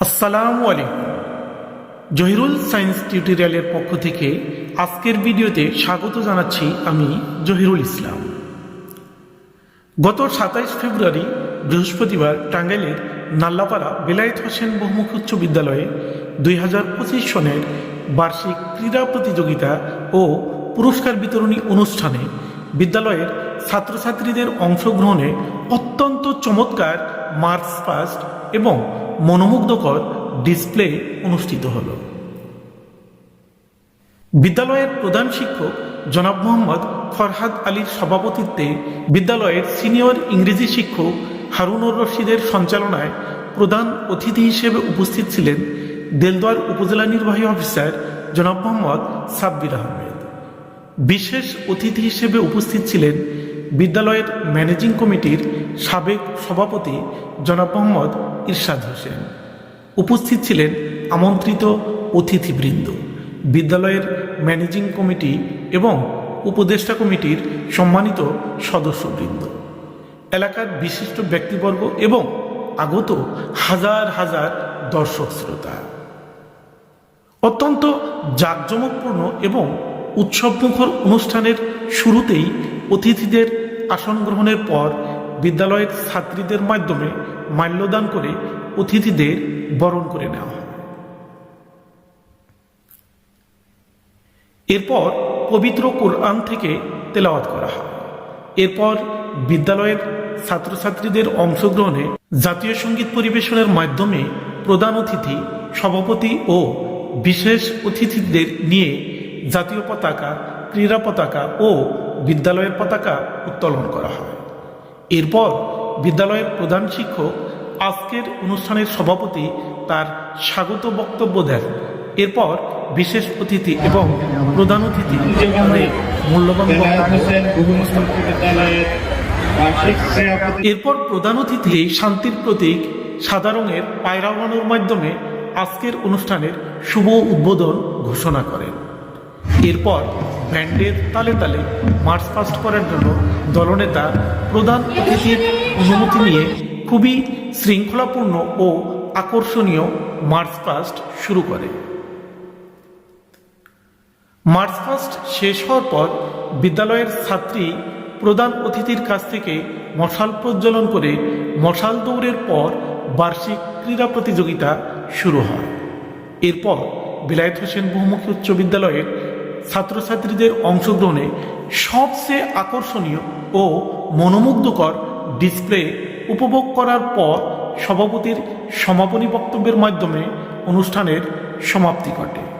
আসসালামু আলাইকুম। জহিরুল সায়েন্স টিউটোরিয়ালের পক্ষ থেকে আজকের ভিডিওতে স্বাগত জানাচ্ছি আমি জহিরুল ইসলাম। গত সাতাইশ ফেব্রুয়ারি, বৃহস্পতিবার টাঙ্গাইলের নাল্লাপাড়া বেলায়েত হোসেন বহুমুখী উচ্চ বিদ্যালয়ে দুই হাজার পঁচিশ সনের বার্ষিক ক্রীড়া প্রতিযোগিতা ও পুরস্কার বিতরণী অনুষ্ঠানে বিদ্যালয়ের ছাত্রছাত্রীদের অংশগ্রহণে অত্যন্ত চমৎকার মার্চ পাস্ট এবং মনোমুগ্ধকর ডিসপ্লে অনুষ্ঠিত হল। বিদ্যালয়ের প্রধান শিক্ষক জনাব মোহাম্মদ ফরহাদ আলীর সভাপতিত্বে বিদ্যালয়ের সিনিয়র ইংরেজি শিক্ষক হারুনুর রশিদের সঞ্চালনায় প্রধান অতিথি হিসেবে উপস্থিত ছিলেন দেলদুয়ার উপজেলা নির্বাহী অফিসার জনাব মোহাম্মদ সাব্বির আহমেদ। বিশেষ অতিথি হিসেবে উপস্থিত ছিলেন বিদ্যালয়ের ম্যানেজিং কমিটির সাবেক সভাপতি জনাব মোহাম্মদ ইরশাদ হোসেন। উপস্থিত ছিলেন আমন্ত্রিত অতিথিবৃন্দ, বিদ্যালয়ের ম্যানেজিং কমিটি এবং উপদেষ্টা কমিটির সম্মানিত সদস্যবৃন্দ। এলাকার বিশিষ্ট ব্যক্তিবর্গ এবং আগত হাজার হাজার দর্শক শ্রোতা। অত্যন্ত জাঁকজমকপূর্ণ এবং উৎসবমুখর অনুষ্ঠানের শুরুতেই অতিথিদের আসন গ্রহণের পর বিদ্যালয়ের ছাত্রীদের মাধ্যমে মাল্যদান করে অতিথিদের বরণ করে নেওয়া হয়। এরপর পবিত্র কোরআন থেকে তেলাওয়াত করা হয়। এরপর বিদ্যালয়ের ছাত্রছাত্রীদের অংশগ্রহণে জাতীয় সংগীত পরিবেশনের মাধ্যমে প্রধান অতিথি, সভাপতি ও বিশেষ অতিথিদের নিয়ে জাতীয় পতাকা, ক্রীড়া পতাকা ও বিদ্যালয়ের পতাকা উত্তোলন করা হয়। এরপর বিদ্যালয়ের প্রধান শিক্ষক আজকের অনুষ্ঠানের সভাপতি তার স্বাগত বক্তব্য দেন। এরপর বিশেষ অতিথি এবং প্রধান অতিথি মূল্যবান এরপর প্রধান অতিথি শান্তির প্রতীক সাদা রঙের পায়রা বানানোর মাধ্যমে আজকের অনুষ্ঠানের শুভ উদ্বোধন ঘোষণা করেন। এরপর ব্যান্ডের তালে তালে মার্চ পাস্ট করার জন্য দলনেতা প্রধান অতিথির অনুমতি নিয়ে খুবই শৃঙ্খলাপূর্ণ ও আকর্ষণীয় মার্চ পাস্ট শুরু করে। মার্চ পাস্ট শেষ হওয়ার পর বিদ্যালয়ের ছাত্রী প্রধান অতিথির কাছ থেকে মশাল প্রজ্বলন করে মশাল দৌড়ের পর বার্ষিক ক্রীড়া প্রতিযোগিতা শুরু হয়। এরপর বিলায়ত হোসেন বহুমুখী উচ্চ বিদ্যালয়ের ছাত্রছাত্রীদের অংশগ্রহণে সবচেয়ে আকর্ষণীয় ও মনোমুগ্ধকর ডিসপ্লে উপভোগ করার পর সভাপতির সমাপনী বক্তব্যের মাধ্যমে অনুষ্ঠানের সমাপ্তি ঘটে।